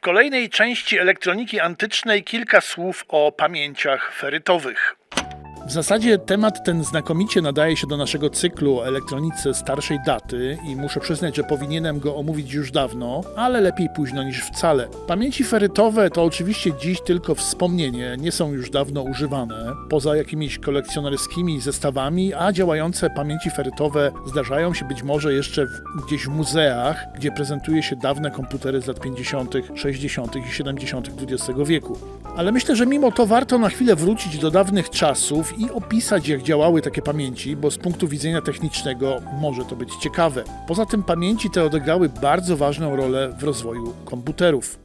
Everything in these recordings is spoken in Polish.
W kolejnej części elektroniki antycznej kilka słów o pamięciach ferytowych. W zasadzie temat ten znakomicie nadaje się do naszego cyklu o elektronice starszej daty i muszę przyznać, że powinienem go omówić już dawno, ale lepiej późno niż wcale. Pamięci ferytowe to oczywiście dziś tylko wspomnienie, nie są już dawno używane, poza jakimiś kolekcjonerskimi zestawami, a działające pamięci ferytowe zdarzają się być może jeszcze w, gdzieś w muzeach, gdzie prezentuje się dawne komputery z lat 50., 60. i 70. XX wieku. Ale myślę, że mimo to warto na chwilę wrócić do dawnych czasów i opisać, jak działały takie pamięci, bo z punktu widzenia technicznego może to być ciekawe. Poza tym pamięci te odegrały bardzo ważną rolę w rozwoju komputerów.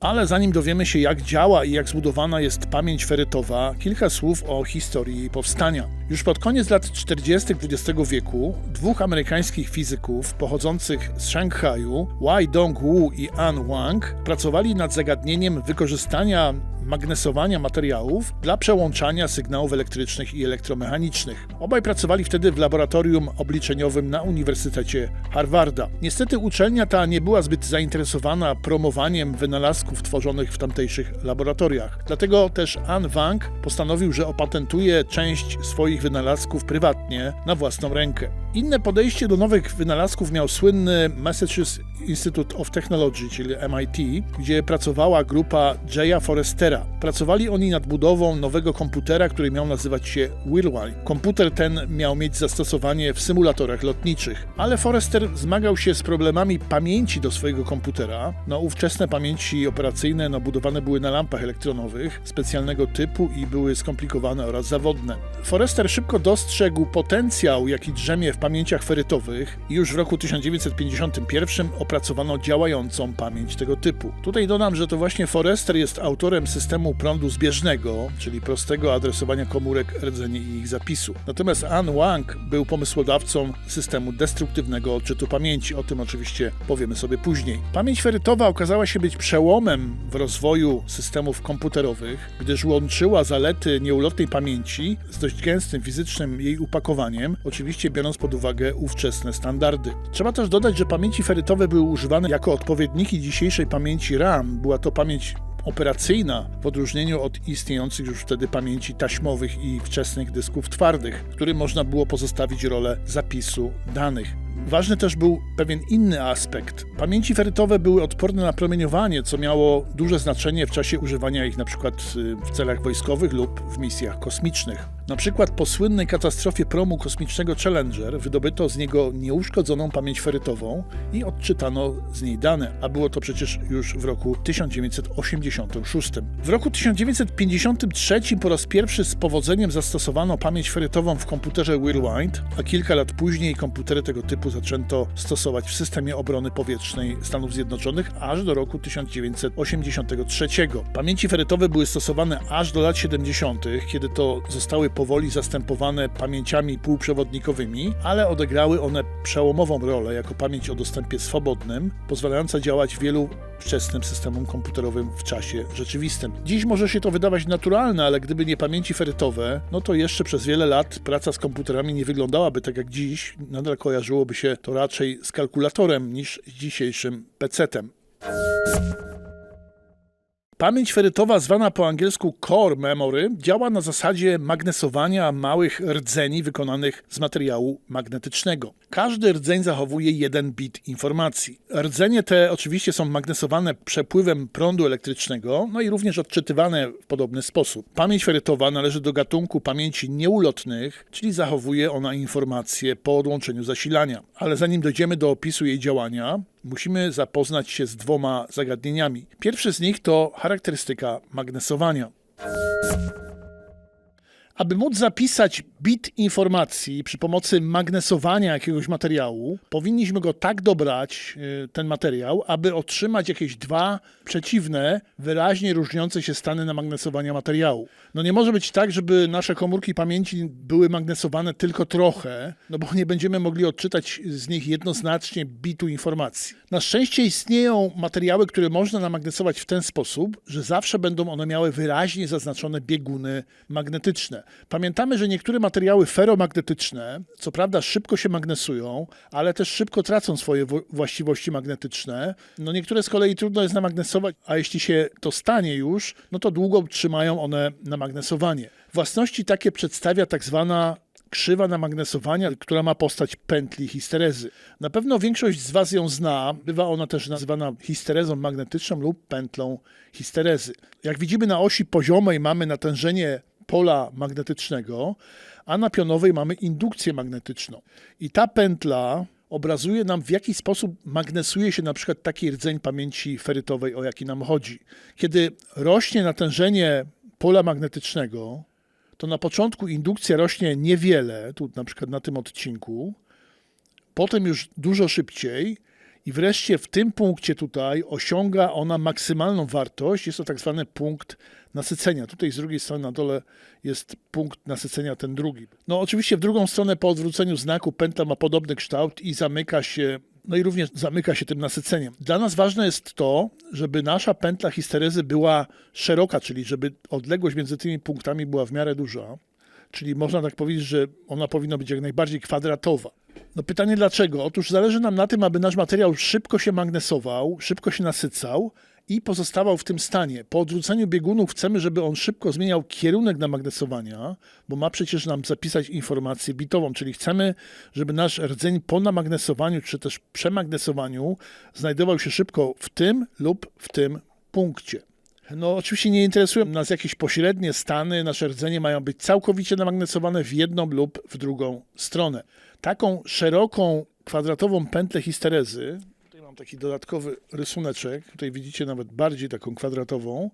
Ale zanim dowiemy się, jak działa i jak zbudowana jest pamięć ferytowa, kilka słów o historii jej powstania. Już pod koniec lat 40. XX wieku dwóch amerykańskich fizyków pochodzących z Szanghaju, Wai Dong-wu i An Wang, pracowali nad zagadnieniem wykorzystania magnesowania materiałów dla przełączania sygnałów elektrycznych i elektromechanicznych. Obaj pracowali wtedy w laboratorium obliczeniowym na Uniwersytecie Harvarda. Niestety uczelnia ta nie była zbyt zainteresowana promowaniem wynalazków tworzonych w tamtejszych laboratoriach. Dlatego też An Wang postanowił, że opatentuje część swoich wynalazków prywatnie na własną rękę. Inne podejście do nowych wynalazków miał słynny Massachusetts Institute of Technology, czyli MIT, gdzie pracowała grupa Jaya Forestera. Pracowali oni nad budową nowego komputera, który miał nazywać się Whirlwind. Komputer ten miał mieć zastosowanie w symulatorach lotniczych, ale Forester zmagał się z problemami pamięci do swojego komputera. No, ówczesne pamięci operacyjne no, budowane były na lampach elektronowych specjalnego typu i były skomplikowane oraz zawodne. Forester szybko dostrzegł potencjał, jaki drzemie w pamięciach ferytowych i już w roku 1951 opracowano działającą pamięć tego typu. Tutaj dodam, że to właśnie Forester jest autorem systemu prądu zbieżnego, czyli prostego adresowania komórek, rdzeni i ich zapisu. Natomiast An Wang był pomysłodawcą systemu destruktywnego odczytu pamięci. O tym oczywiście powiemy sobie później. Pamięć ferytowa okazała się być przełomem w rozwoju systemów komputerowych, gdyż łączyła zalety nieulotnej pamięci z dość gęstym fizycznym jej upakowaniem, oczywiście biorąc pod uwagę ówczesne standardy. Trzeba też dodać, że pamięci ferytowe były używane jako odpowiedniki dzisiejszej pamięci RAM. Była to pamięć operacyjna, w odróżnieniu od istniejących już wtedy pamięci taśmowych i wczesnych dysków twardych, którym można było pozostawić rolę zapisu danych. Ważny też był pewien inny aspekt. Pamięci ferytowe były odporne na promieniowanie, co miało duże znaczenie w czasie używania ich np. w celach wojskowych lub w misjach kosmicznych. Na przykład po słynnej katastrofie promu kosmicznego Challenger wydobyto z niego nieuszkodzoną pamięć ferytową i odczytano z niej dane, a było to przecież już w roku 1986. W roku 1953 po raz pierwszy z powodzeniem zastosowano pamięć ferytową w komputerze Whirlwind, a kilka lat później komputery tego typu zaczęto stosować w systemie obrony powietrznej Stanów Zjednoczonych aż do roku 1983. Pamięci ferytowe były stosowane aż do lat 70., kiedy to zostały powoli zastępowane pamięciami półprzewodnikowymi, ale odegrały one przełomową rolę jako pamięć o dostępie swobodnym, pozwalająca działać wielu wczesnym systemom komputerowym w czasie rzeczywistym. Dziś może się to wydawać naturalne, ale gdyby nie pamięci ferytowe, no to jeszcze przez wiele lat praca z komputerami nie wyglądałaby tak jak dziś. Nadal kojarzyłoby się to raczej z kalkulatorem niż z dzisiejszym PC-tem. Pamięć ferytowa, zwana po angielsku core memory, działa na zasadzie magnesowania małych rdzeni wykonanych z materiału magnetycznego. Każdy rdzeń zachowuje jeden bit informacji. Rdzenie te oczywiście są magnesowane przepływem prądu elektrycznego, no i również odczytywane w podobny sposób. Pamięć ferytowa należy do gatunku pamięci nieulotnych, czyli zachowuje ona informacje po odłączeniu zasilania. Ale zanim dojdziemy do opisu jej działania, musimy zapoznać się z dwoma zagadnieniami. Pierwsze z nich to charakterystyka magnesowania. Aby móc zapisać bit informacji przy pomocy magnesowania jakiegoś materiału, powinniśmy go tak dobrać, y, ten materiał, aby otrzymać jakieś dwa przeciwne, wyraźnie różniące się stany namagnesowania materiału. No nie może być tak, żeby nasze komórki pamięci były magnesowane tylko trochę, no bo nie będziemy mogli odczytać z nich jednoznacznie bitu informacji. Na szczęście istnieją materiały, które można namagnesować w ten sposób, że zawsze będą one miały wyraźnie zaznaczone bieguny magnetyczne. Pamiętamy, że niektóre materiały feromagnetyczne, co prawda szybko się magnesują, ale też szybko tracą swoje wo- właściwości magnetyczne. No niektóre z kolei trudno jest namagnesować, a jeśli się to stanie już, no to długo trzymają one namagnesowanie. Własności takie przedstawia tak zwana krzywa namagnesowania, która ma postać pętli histerezy. Na pewno większość z Was ją zna. Bywa ona też nazywana histerezą magnetyczną lub pętlą histerezy. Jak widzimy na osi poziomej mamy natężenie pola magnetycznego, a na pionowej mamy indukcję magnetyczną. I ta pętla obrazuje nam, w jaki sposób magnesuje się na przykład taki rdzeń pamięci ferytowej, o jaki nam chodzi. Kiedy rośnie natężenie pola magnetycznego, to na początku indukcja rośnie niewiele, tu na przykład na tym odcinku, potem już dużo szybciej i wreszcie w tym punkcie tutaj osiąga ona maksymalną wartość. Jest to tak zwany punkt nasycenia. Tutaj z drugiej strony na dole jest punkt nasycenia ten drugi. No oczywiście w drugą stronę po odwróceniu znaku pętla ma podobny kształt i zamyka się no i również zamyka się tym nasyceniem. Dla nas ważne jest to, żeby nasza pętla histerezy była szeroka, czyli żeby odległość między tymi punktami była w miarę duża. Czyli można tak powiedzieć, że ona powinna być jak najbardziej kwadratowa. No pytanie dlaczego? Otóż zależy nam na tym, aby nasz materiał szybko się magnesował, szybko się nasycał i pozostawał w tym stanie. Po odwróceniu biegunów chcemy, żeby on szybko zmieniał kierunek namagnesowania, bo ma przecież nam zapisać informację bitową, czyli chcemy, żeby nasz rdzeń po namagnesowaniu czy też przemagnesowaniu znajdował się szybko w tym lub w tym punkcie. No, oczywiście nie interesują nas jakieś pośrednie stany. Nasze rdzenie mają być całkowicie namagnesowane w jedną lub w drugą stronę. Taką szeroką, kwadratową pętlę histerezy, mam taki dodatkowy rysuneczek, tutaj widzicie nawet bardziej taką kwadratową,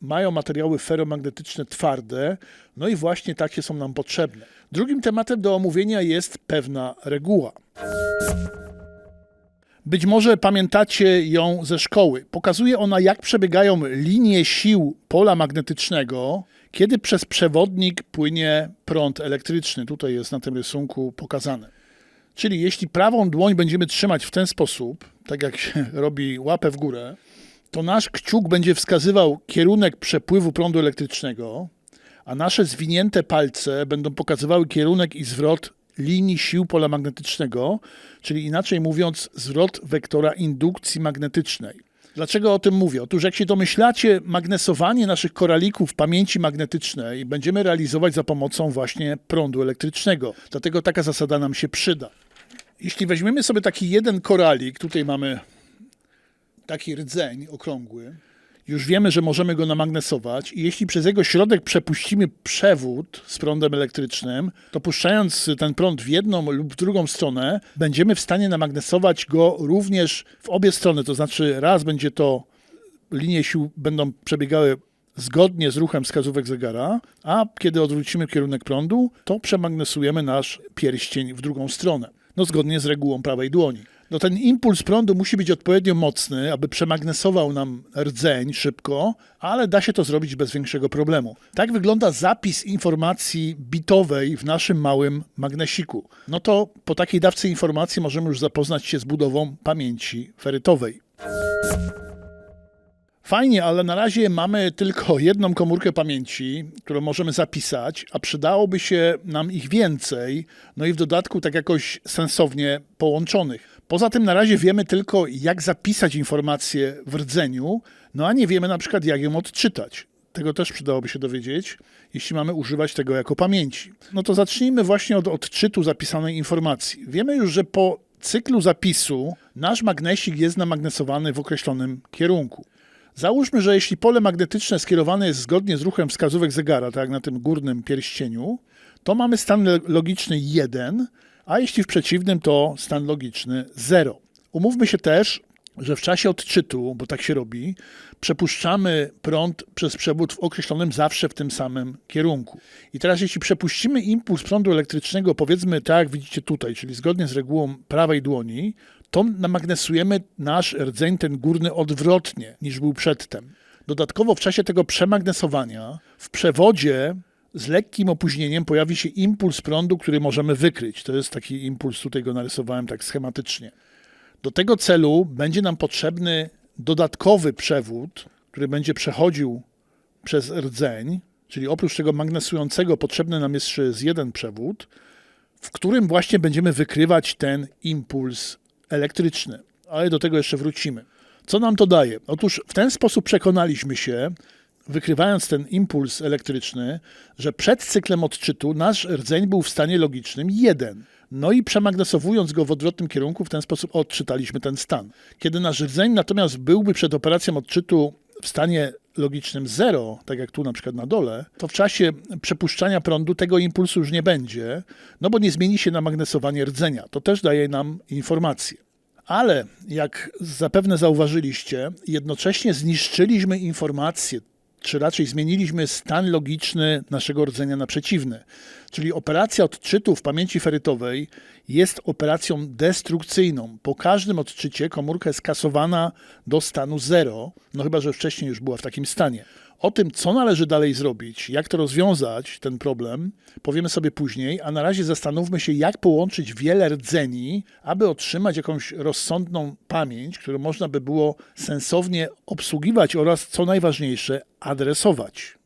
mają materiały feromagnetyczne twarde, no i właśnie takie są nam potrzebne. Drugim tematem do omówienia jest pewna reguła. Być może pamiętacie ją ze szkoły. Pokazuje ona, jak przebiegają linie sił pola magnetycznego, kiedy przez przewodnik płynie prąd elektryczny. Tutaj jest na tym rysunku pokazane. Czyli jeśli prawą dłoń będziemy trzymać w ten sposób, tak jak się robi łapę w górę, to nasz kciuk będzie wskazywał kierunek przepływu prądu elektrycznego, a nasze zwinięte palce będą pokazywały kierunek i zwrot linii sił pola magnetycznego, czyli inaczej mówiąc, zwrot wektora indukcji magnetycznej. Dlaczego o tym mówię? Otóż, jak się domyślacie, magnesowanie naszych koralików pamięci magnetycznej będziemy realizować za pomocą właśnie prądu elektrycznego. Dlatego taka zasada nam się przyda. Jeśli weźmiemy sobie taki jeden koralik, tutaj mamy taki rdzeń okrągły, już wiemy, że możemy go namagnesować i jeśli przez jego środek przepuścimy przewód z prądem elektrycznym, to puszczając ten prąd w jedną lub drugą stronę, będziemy w stanie namagnesować go również w obie strony. To znaczy raz będzie to linie sił będą przebiegały zgodnie z ruchem wskazówek zegara, a kiedy odwrócimy kierunek prądu, to przemagnesujemy nasz pierścień w drugą stronę. No zgodnie z regułą prawej dłoni. No ten impuls prądu musi być odpowiednio mocny, aby przemagnesował nam rdzeń szybko, ale da się to zrobić bez większego problemu. Tak wygląda zapis informacji bitowej w naszym małym magnesiku. No to po takiej dawce informacji możemy już zapoznać się z budową pamięci ferytowej. Fajnie, ale na razie mamy tylko jedną komórkę pamięci, którą możemy zapisać, a przydałoby się nam ich więcej, no i w dodatku tak jakoś sensownie połączonych. Poza tym na razie wiemy tylko, jak zapisać informację w rdzeniu, no a nie wiemy na przykład, jak ją odczytać. Tego też przydałoby się dowiedzieć, jeśli mamy używać tego jako pamięci. No to zacznijmy właśnie od odczytu zapisanej informacji. Wiemy już, że po cyklu zapisu nasz magnesik jest namagnesowany w określonym kierunku. Załóżmy, że jeśli pole magnetyczne skierowane jest zgodnie z ruchem wskazówek zegara, tak jak na tym górnym pierścieniu, to mamy stan logiczny 1, a jeśli w przeciwnym, to stan logiczny 0. Umówmy się też, że w czasie odczytu, bo tak się robi, przepuszczamy prąd przez przewód w określonym zawsze w tym samym kierunku. I teraz jeśli przepuścimy impuls prądu elektrycznego, powiedzmy tak jak widzicie tutaj, czyli zgodnie z regułą prawej dłoni, to namagnesujemy nasz rdzeń ten górny odwrotnie niż był przedtem. Dodatkowo w czasie tego przemagnesowania w przewodzie z lekkim opóźnieniem pojawi się impuls prądu, który możemy wykryć. To jest taki impuls, tutaj go narysowałem tak schematycznie. Do tego celu będzie nam potrzebny dodatkowy przewód, który będzie przechodził przez rdzeń, czyli oprócz tego magnesującego potrzebny nam jeszcze jest jeden przewód, w którym właśnie będziemy wykrywać ten impuls elektryczny. Ale do tego jeszcze wrócimy. Co nam to daje? Otóż w ten sposób przekonaliśmy się, wykrywając ten impuls elektryczny, że przed cyklem odczytu nasz rdzeń był w stanie logicznym 1. No i przemagnesowując go w odwrotnym kierunku, w ten sposób odczytaliśmy ten stan. Kiedy nasz rdzeń natomiast byłby przed operacją odczytu w stanie logicznym 0, tak jak tu na przykład na dole, to w czasie przepuszczania prądu tego impulsu już nie będzie, no bo nie zmieni się na magnesowanie rdzenia. To też daje nam informację. Ale jak zapewne zauważyliście, jednocześnie zniszczyliśmy informację, czy raczej zmieniliśmy stan logiczny naszego rdzenia na przeciwny. Czyli operacja odczytu w pamięci ferytowej jest operacją destrukcyjną. Po każdym odczycie komórka jest kasowana do stanu zero, no chyba, że wcześniej już była w takim stanie. O tym, co należy dalej zrobić, jak to rozwiązać, ten problem, powiemy sobie później, a na razie zastanówmy się, jak połączyć wiele rdzeni, aby otrzymać jakąś rozsądną pamięć, którą można by było sensownie obsługiwać oraz, co najważniejsze, adresować.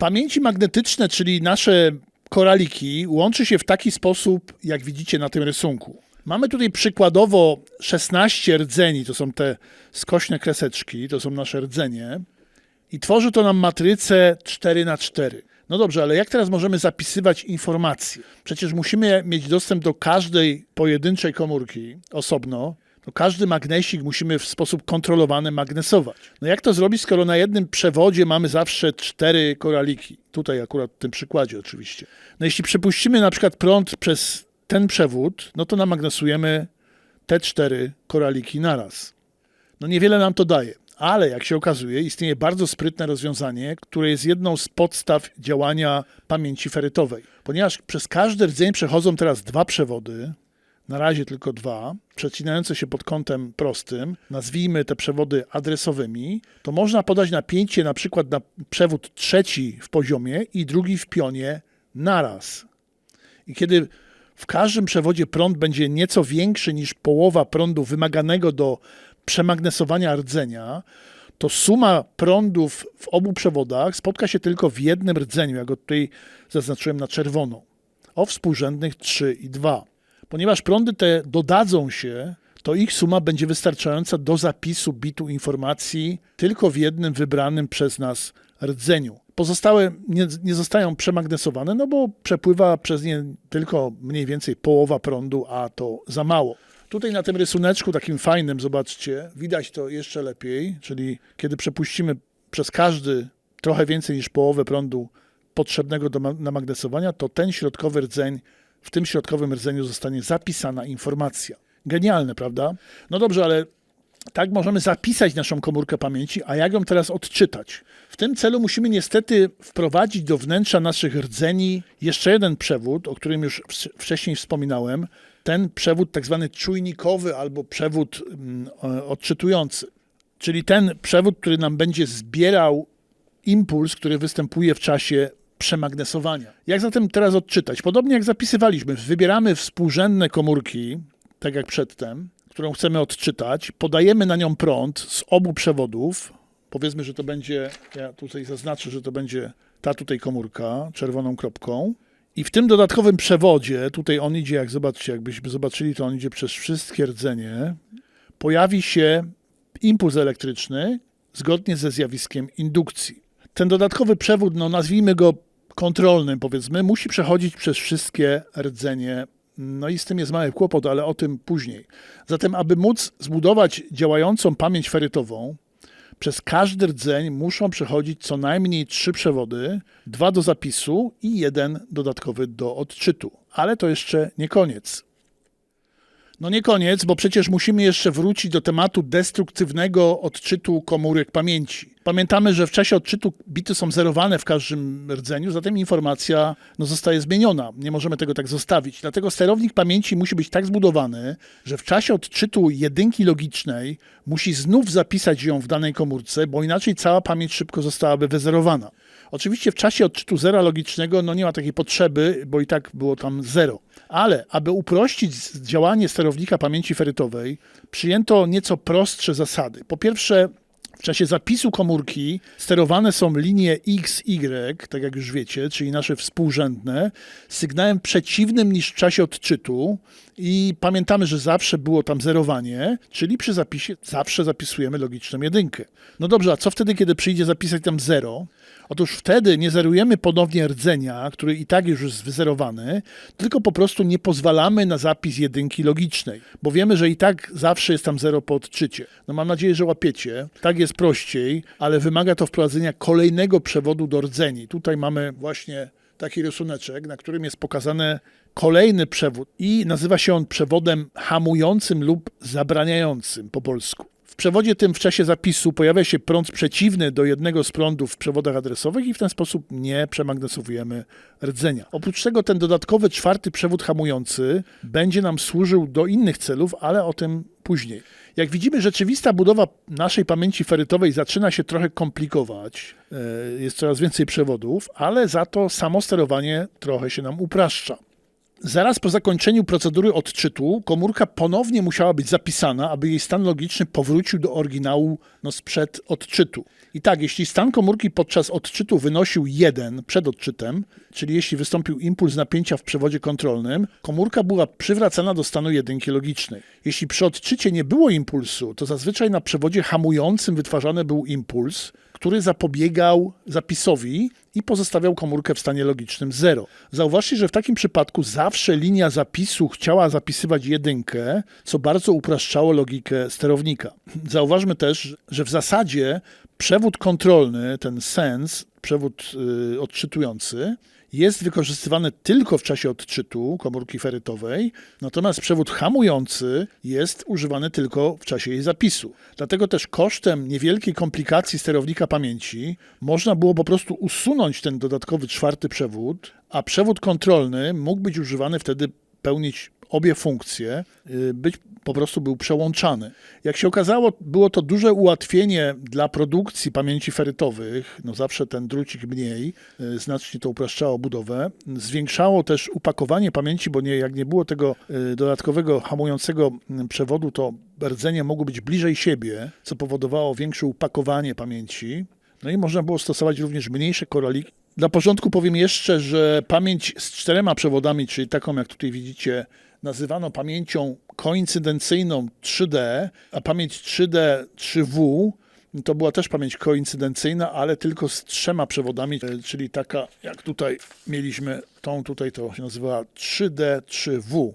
Pamięci magnetyczne, czyli nasze koraliki, łączy się w taki sposób, jak widzicie na tym rysunku. Mamy tutaj przykładowo 16 rdzeni, to są te skośne kreseczki, to są nasze rdzenie i tworzy to nam matrycę 4 na 4 No dobrze, ale jak teraz możemy zapisywać informacje? Przecież musimy mieć dostęp do każdej pojedynczej komórki osobno. To każdy magnesik musimy w sposób kontrolowany magnesować. No jak to zrobić, skoro na jednym przewodzie mamy zawsze cztery koraliki? Tutaj akurat w tym przykładzie oczywiście. No jeśli przepuścimy na przykład prąd przez ten przewód, no to namagnesujemy te cztery koraliki naraz. No niewiele nam to daje, ale jak się okazuje, istnieje bardzo sprytne rozwiązanie, które jest jedną z podstaw działania pamięci ferytowej. Ponieważ przez każdy rdzeń przechodzą teraz dwa przewody, na razie tylko dwa, przecinające się pod kątem prostym, nazwijmy te przewody adresowymi, to można podać napięcie na przykład na przewód trzeci w poziomie i drugi w pionie naraz. I kiedy w każdym przewodzie prąd będzie nieco większy niż połowa prądu wymaganego do przemagnesowania rdzenia, to suma prądów w obu przewodach spotka się tylko w jednym rdzeniu, jak go tutaj zaznaczyłem na czerwono, o współrzędnych 3 i 2. Ponieważ prądy te dodadzą się, to ich suma będzie wystarczająca do zapisu bitu informacji tylko w jednym wybranym przez nas rdzeniu. Pozostałe nie, nie, zostają przemagnesowane, no bo przepływa przez nie tylko mniej więcej połowa prądu, a to za mało. Tutaj na tym rysuneczku takim fajnym, zobaczcie, widać to jeszcze lepiej, czyli kiedy przepuścimy przez każdy trochę więcej niż połowę prądu potrzebnego do namagnesowania, to ten środkowy rdzeń, w tym środkowym rdzeniu zostanie zapisana informacja. Genialne, prawda? No dobrze, ale tak możemy zapisać naszą komórkę pamięci, a jak ją teraz odczytać? W tym celu musimy niestety wprowadzić do wnętrza naszych rdzeni jeszcze jeden przewód, o którym już wcześniej wspominałem. Ten przewód tak zwany czujnikowy albo przewód mm, odczytujący. Czyli ten przewód, który nam będzie zbierał impuls, który występuje w czasie przemagnesowania. Jak zatem teraz odczytać? Podobnie jak zapisywaliśmy, wybieramy współrzędne komórki, tak jak przedtem, którą chcemy odczytać, podajemy na nią prąd z obu przewodów. Powiedzmy, że to będzie, ja tutaj zaznaczę, że to będzie ta tutaj komórka czerwoną kropką. I w tym dodatkowym przewodzie, tutaj on idzie, jak zobaczcie, jakbyśmy zobaczyli, to on idzie przez wszystkie rdzenie, pojawi się impuls elektryczny zgodnie ze zjawiskiem indukcji. Ten dodatkowy przewód, no nazwijmy go kontrolnym, powiedzmy, musi przechodzić przez wszystkie rdzenie no i z tym jest mały kłopot, ale o tym później. Zatem, aby móc zbudować działającą pamięć ferytową, przez każdy rdzeń muszą przechodzić co najmniej trzy przewody, dwa do zapisu i jeden dodatkowy do odczytu. Ale to jeszcze nie koniec. No nie koniec, bo przecież musimy jeszcze wrócić do tematu destruktywnego odczytu komórek pamięci. Pamiętamy, że w czasie odczytu bity są zerowane w każdym rdzeniu, zatem informacja no, zostaje zmieniona. Nie możemy tego tak zostawić. Dlatego sterownik pamięci musi być tak zbudowany, że w czasie odczytu jedynki logicznej musi znów zapisać ją w danej komórce, bo inaczej cała pamięć szybko zostałaby wyzerowana. Oczywiście w czasie odczytu zera logicznego no nie ma takiej potrzeby, bo i tak było tam zero. Ale aby uprościć działanie sterownika pamięci ferytowej, przyjęto nieco prostsze zasady. Po pierwsze, W czasie zapisu komórki sterowane są linie X, Y, tak jak już wiecie, czyli nasze współrzędne, sygnałem przeciwnym niż w czasie odczytu i pamiętamy, że zawsze było tam zerowanie, czyli przy zapisie zawsze zapisujemy logiczną jedynkę. No dobrze, a co wtedy, kiedy przyjdzie zapisać tam 0? Otóż wtedy nie zerujemy ponownie rdzenia, który i tak już jest wyzerowany, tylko po prostu nie pozwalamy na zapis jedynki logicznej, bo wiemy, że i tak zawsze jest tam 0 po odczycie. No mam nadzieję, że łapiecie. Tak jest prościej, ale wymaga to wprowadzenia kolejnego przewodu do rdzeni. Tutaj mamy właśnie taki rysuneczek, na którym jest pokazany kolejny przewód i nazywa się on przewodem hamującym lub zabraniającym po polsku. W przewodzie tym w czasie zapisu pojawia się prąd przeciwny do jednego z prądów w przewodach adresowych i w ten sposób nie przemagnetosowujemy rdzenia. Oprócz tego ten dodatkowy czwarty przewód hamujący będzie nam służył do innych celów, ale o tym później. Jak widzimy, rzeczywista budowa naszej pamięci ferytowej zaczyna się trochę komplikować. E, jest coraz więcej przewodów, ale za to samo sterowanie trochę się nam upraszcza. Zaraz po zakończeniu procedury odczytu komórka ponownie musiała być zapisana, aby jej stan logiczny powrócił do oryginału no, sprzed odczytu. I tak, jeśli stan komórki podczas odczytu wynosił 1 przed odczytem, czyli jeśli wystąpił impuls napięcia w przewodzie kontrolnym, komórka była przywracana do stanu jedynki logicznej. Jeśli przy odczycie nie było impulsu, to zazwyczaj na przewodzie hamującym wytwarzany był impuls, który zapobiegał zapisowi i pozostawiał komórkę w stanie logicznym 0. Zauważcie, że w takim przypadku zawsze linia zapisu chciała zapisywać jedynkę, co bardzo upraszczało logikę sterownika. Zauważmy też, że w zasadzie przewód kontrolny, ten sens, przewód yy, odczytujący, jest wykorzystywany tylko w czasie odczytu komórki ferytowej, natomiast przewód hamujący jest używany tylko w czasie jej zapisu. Dlatego też kosztem niewielkiej komplikacji sterownika pamięci można było po prostu usunąć ten dodatkowy czwarty przewód, a przewód kontrolny mógł być używany wtedy pełnić obie funkcje, y, być po prostu był przełączany. Jak się okazało, było to duże ułatwienie dla produkcji pamięci ferytowych. No zawsze ten drucik mniej, y, znacznie to upraszczało budowę. Zwiększało też upakowanie pamięci, bo nie, jak nie było tego y, dodatkowego hamującego przewodu, to rdzenie mogło być bliżej siebie, co powodowało większe upakowanie pamięci. No i można było stosować również mniejsze koraliki. Dla porządku powiem jeszcze, że pamięć z czterema przewodami, czyli taką jak tutaj widzicie, nazywano pamięcią koincydencyjną 3D, a pamięć 3D 3W to była też pamięć koincydencyjna, ale tylko z trzema przewodami, czyli taka jak tutaj mieliśmy tą tutaj to się nazywała 3D 3W.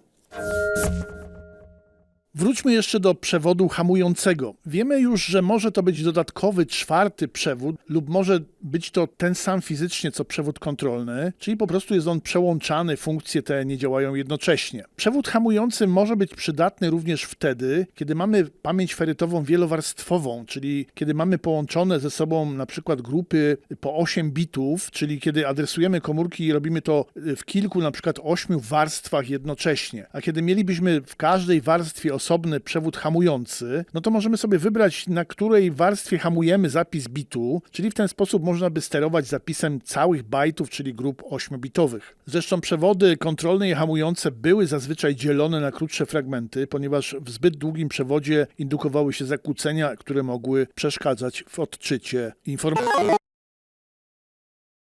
Wróćmy jeszcze do przewodu hamującego. Wiemy już, że może to być dodatkowy czwarty przewód, lub może być to ten sam fizycznie co przewód kontrolny, czyli po prostu jest on przełączany, funkcje te nie działają jednocześnie. Przewód hamujący może być przydatny również wtedy, kiedy mamy pamięć ferytową wielowarstwową, czyli kiedy mamy połączone ze sobą na przykład grupy po 8 bitów, czyli kiedy adresujemy komórki i robimy to w kilku, na przykład 8 warstwach jednocześnie. A kiedy mielibyśmy w każdej warstwie osobny przewód hamujący, no to możemy sobie wybrać, na której warstwie hamujemy zapis bitu, czyli w ten sposób można by sterować zapisem całych bajtów, czyli grup 8-bitowych. Zresztą przewody kontrolne i hamujące były zazwyczaj dzielone na krótsze fragmenty, ponieważ w zbyt długim przewodzie indukowały się zakłócenia, które mogły przeszkadzać w odczycie informacji.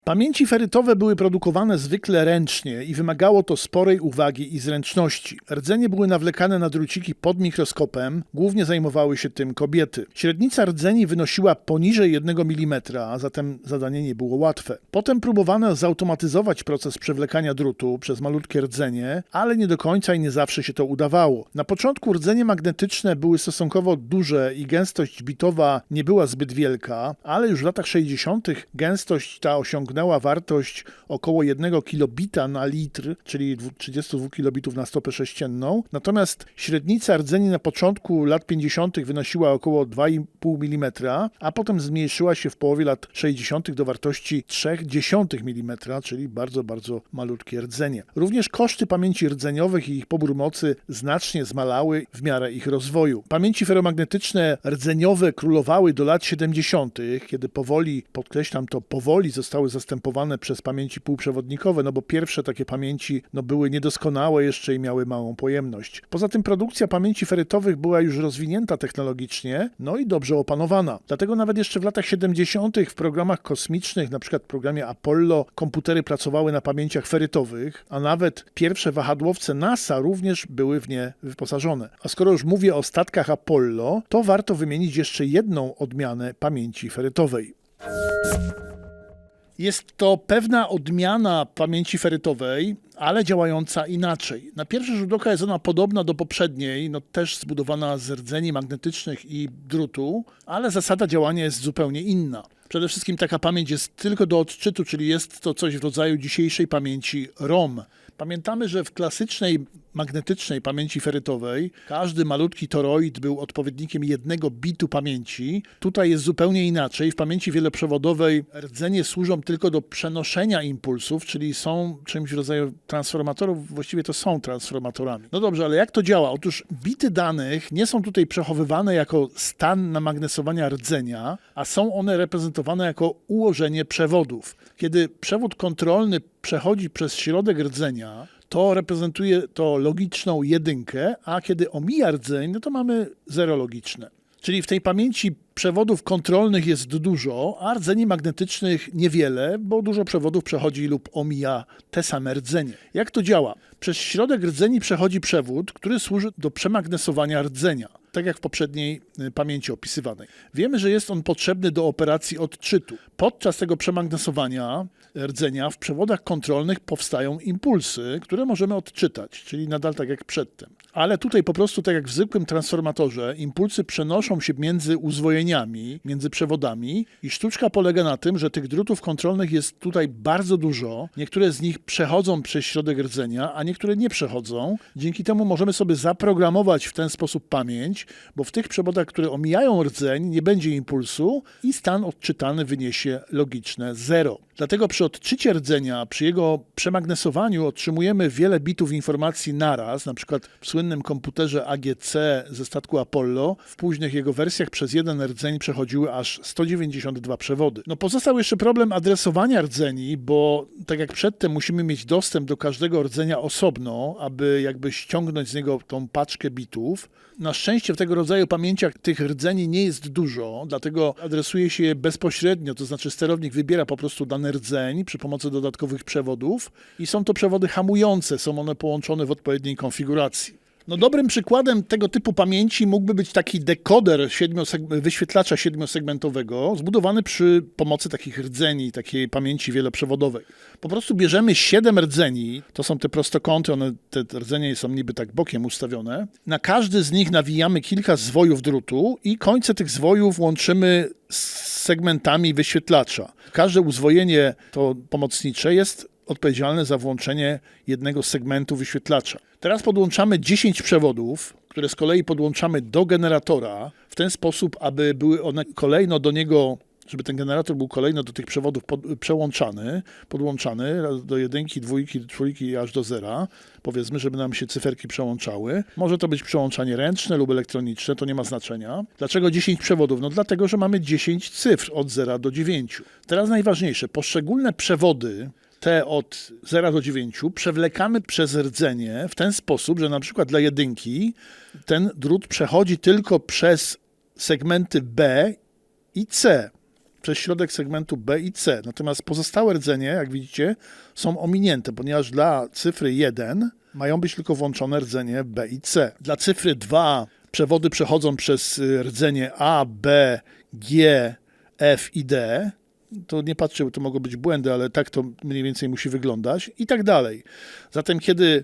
Pamięci ferytowe były produkowane zwykle ręcznie i wymagało to sporej uwagi i zręczności. Rdzenie były nawlekane na druciki pod mikroskopem, głównie zajmowały się tym kobiety. Średnica rdzeni wynosiła poniżej 1 mm, a zatem zadanie nie było łatwe. Potem próbowano zautomatyzować proces przewlekania drutu przez malutkie rdzenie, ale nie do końca i nie zawsze się to udawało. Na początku rdzenie magnetyczne były stosunkowo duże i gęstość bitowa nie była zbyt wielka, ale już w latach 60. gęstość ta osiągnęła osiągnęła wartość około 1 kilobita na litr, czyli 32 kilobitów na stopę sześcienną. Natomiast średnica rdzeni na początku lat 50. wynosiła około 2,5 mm, a potem zmniejszyła się w połowie lat 60. do wartości 0,3 mm, czyli bardzo, bardzo malutkie rdzenie. Również koszty pamięci rdzeniowych i ich pobór mocy znacznie zmalały w miarę ich rozwoju. Pamięci feromagnetyczne rdzeniowe królowały do lat 70., kiedy powoli, podkreślam to, powoli zostały zastąpione zastępowane przez pamięci półprzewodnikowe, no bo pierwsze takie pamięci no, były niedoskonałe jeszcze i miały małą pojemność. Poza tym produkcja pamięci ferytowych była już rozwinięta technologicznie, no i dobrze opanowana. Dlatego nawet jeszcze w latach 70. w programach kosmicznych, na przykład w programie Apollo, komputery pracowały na pamięciach ferytowych, a nawet pierwsze wahadłowce NASA również były w nie wyposażone. A skoro już mówię o statkach Apollo, to warto wymienić jeszcze jedną odmianę pamięci ferytowej. Jest to pewna odmiana pamięci ferytowej, ale działająca inaczej. Na pierwszy rzut oka jest ona podobna do poprzedniej, no też zbudowana z rdzeni magnetycznych i drutu, ale zasada działania jest zupełnie inna. Przede wszystkim taka pamięć jest tylko do odczytu, czyli jest to coś w rodzaju dzisiejszej pamięci ROM. Pamiętamy, że w klasycznej magnetycznej pamięci ferytowej każdy malutki toroid był odpowiednikiem jednego bitu pamięci. Tutaj jest zupełnie inaczej. W pamięci wieloprzewodowej rdzenie służą tylko do przenoszenia impulsów, czyli są czymś w rodzaju transformatorów, właściwie to są transformatorami. No dobrze, ale jak to działa? Otóż bity danych nie są tutaj przechowywane jako stan namagnesowania rdzenia, a są one reprezentowane jako ułożenie przewodów. Kiedy przewód kontrolny przechodzi przez środek rdzenia, to reprezentuje to logiczną jedynkę, a kiedy omija rdzeń, no to mamy zero logiczne. Czyli w tej pamięci przewodów kontrolnych jest dużo, a rdzeni magnetycznych niewiele, bo dużo przewodów przechodzi lub omija te same rdzenie. Jak to działa? Przez środek rdzeni przechodzi przewód, który służy do przemagnesowania rdzenia, tak jak w poprzedniej y, pamięci opisywanej. Wiemy, że jest on potrzebny do operacji odczytu. Podczas tego przemagnesowania rdzenia w przewodach kontrolnych powstają impulsy, które możemy odczytać, czyli nadal tak jak przedtem. Ale tutaj po prostu, tak jak w zwykłym transformatorze, impulsy przenoszą się między uzwojeniami, między przewodami i sztuczka polega na tym, że tych drutów kontrolnych jest tutaj bardzo dużo. Niektóre z nich przechodzą przez środek rdzenia, a niektóre nie przechodzą. Dzięki temu możemy sobie zaprogramować w ten sposób pamięć, bo w tych przewodach, które omijają rdzeń, nie będzie impulsu i stan odczytany wyniesie logiczne zero. Dlatego przy odczycie rdzenia, przy jego przemagnesowaniu otrzymujemy wiele bitów informacji naraz, na przykład w słynnym komputerze AGC ze statku Apollo. W późnych jego wersjach przez jeden rdzeń przechodziły aż 192 przewody. No pozostał jeszcze problem adresowania rdzeni, bo tak jak przedtem musimy mieć dostęp do każdego rdzenia osobno, aby jakby ściągnąć z niego tą paczkę bitów. Na szczęście w tego rodzaju pamięciach tych rdzeni nie jest dużo, dlatego adresuje się je bezpośrednio, to znaczy sterownik wybiera po prostu dany rdzeń przy pomocy dodatkowych przewodów i są to przewody hamujące, są one połączone w odpowiedniej konfiguracji. No dobrym przykładem tego typu pamięci mógłby być taki dekoder wyświetlacza siedmiosegmentowego, zbudowany przy pomocy takich rdzeni, takiej pamięci wieloprzewodowej. Po prostu bierzemy siedem rdzeni, to są te prostokąty, one, te rdzenie są niby tak bokiem ustawione. Na każdy z nich nawijamy kilka zwojów drutu i końce tych zwojów łączymy z segmentami wyświetlacza. Każde uzwojenie to pomocnicze jest odpowiedzialne za włączenie jednego segmentu wyświetlacza. Teraz podłączamy 10 przewodów, które z kolei podłączamy do generatora w ten sposób, aby były one kolejno do niego żeby ten generator był kolejno do tych przewodów pod, przełączany, podłączany do jedynki, dwójki, czwórki aż do zera, powiedzmy, żeby nam się cyferki przełączały. Może to być przełączanie ręczne lub elektroniczne, to nie ma znaczenia. Dlaczego 10 przewodów? No dlatego, że mamy 10 cyfr od 0 do 9. Teraz najważniejsze, poszczególne przewody te od 0 do 9 przewlekamy przez rdzenie w ten sposób, że na przykład dla jedynki ten drut przechodzi tylko przez segmenty B i C, przez środek segmentu B i C. Natomiast pozostałe rdzenie, jak widzicie, są ominięte, ponieważ dla cyfry 1 mają być tylko włączone rdzenie B i C. Dla cyfry 2 przewody przechodzą przez rdzenie A, B, G, F i D, to nie patrzę, to mogą być błędy, ale tak to mniej więcej musi wyglądać i tak dalej. Zatem, kiedy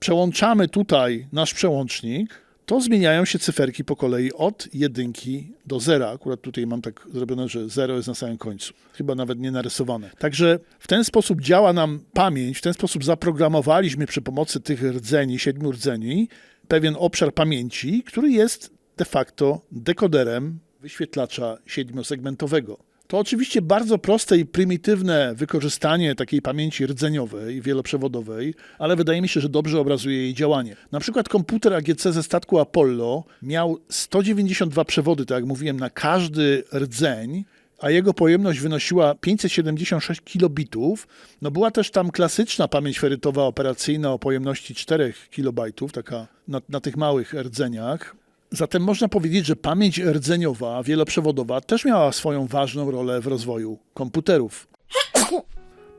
przełączamy tutaj nasz przełącznik, to zmieniają się cyferki po kolei od jedynki do zera. Akurat tutaj mam tak zrobione, że zero jest na samym końcu. Chyba nawet nie narysowane. Także w ten sposób działa nam pamięć, w ten sposób zaprogramowaliśmy przy pomocy tych rdzeni, siedmiu rdzeni, pewien obszar pamięci, który jest de facto dekoderem wyświetlacza siedmiosegmentowego. To oczywiście bardzo proste i prymitywne wykorzystanie takiej pamięci rdzeniowej, wieloprzewodowej, ale wydaje mi się, że dobrze obrazuje jej działanie. Na przykład komputer AGC ze statku Apollo miał 192 przewody, tak jak mówiłem, na każdy rdzeń, a jego pojemność wynosiła 576 kilobitów. No była też tam klasyczna pamięć ferytowa operacyjna o pojemności 4 kilobajtów, taka na, na tych małych rdzeniach. Zatem można powiedzieć, że pamięć rdzeniowa, wieloprzewodowa też miała swoją ważną rolę w rozwoju komputerów.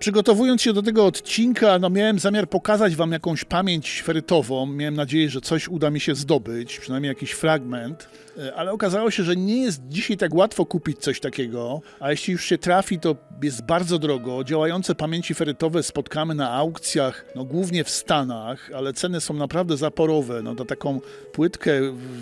Przygotowując się do tego odcinka, no miałem zamiar pokazać wam jakąś pamięć ferytową. Miałem nadzieję, że coś uda mi się zdobyć, przynajmniej jakiś fragment, E, ale okazało się, że nie jest dzisiaj tak łatwo kupić coś takiego, a jeśli już się trafi, to jest bardzo drogo. Działające pamięci ferytowe spotkamy na aukcjach, no głównie w Stanach, ale ceny są naprawdę zaporowe. No na taką płytkę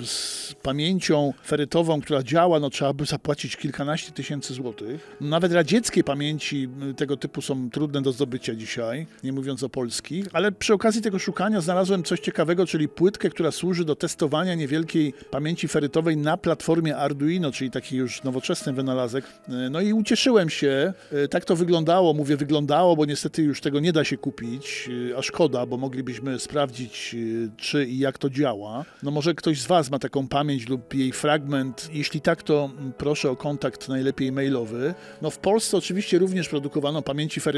z pamięcią ferytową, która działa, no trzeba by zapłacić kilkanaście tysięcy złotych. Nawet radzieckie pamięci tego typu są trudne do zdobycia dzisiaj, nie mówiąc o polskich, ale przy okazji tego szukania znalazłem coś ciekawego, czyli płytkę, która służy do testowania niewielkiej pamięci ferytowej na platformie Arduino, czyli taki już nowoczesny wynalazek. No i ucieszyłem się. Y, Tak to wyglądało, mówię wyglądało, bo niestety już tego nie da się kupić, y, a szkoda, bo moglibyśmy sprawdzić, y, czy i jak to działa. No może ktoś z Was ma taką pamięć lub jej fragment. Jeśli tak, to mm, proszę o kontakt najlepiej mailowy. No w Polsce oczywiście również produkowano pamięci ferytowe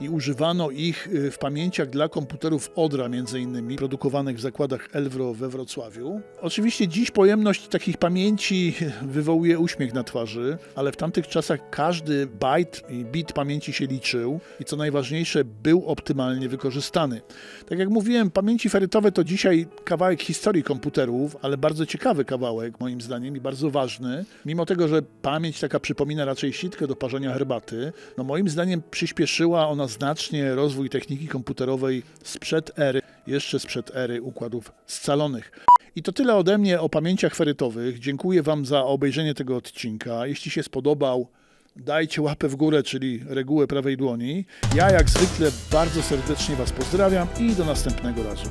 i używano ich y, w pamięciach dla komputerów Odra między innymi, produkowanych w zakładach Elwro we Wrocławiu. Oczywiście dziś pojemność takich pamięci wywołuje uśmiech na twarzy, ale w tamtych czasach każdy bajt i bit pamięci się liczył i co najważniejsze był optymalnie wykorzystany. Tak jak mówiłem, pamięci ferytowe to dzisiaj kawałek historii komputerów, ale bardzo ciekawy kawałek moim zdaniem i bardzo ważny. Mimo tego, że pamięć taka przypomina raczej sitkę do parzenia herbaty, no moim zdaniem przyspieszyła ona znacznie rozwój techniki komputerowej sprzed ery, jeszcze sprzed ery układów scalonych. I to tyle ode mnie o pamięciach ferytowych. Dziękuję Wam za obejrzenie tego odcinka. Jeśli się spodobał, dajcie łapę w górę, czyli regułę prawej dłoni. Ja jak zwykle bardzo serdecznie Was pozdrawiam i do następnego razu.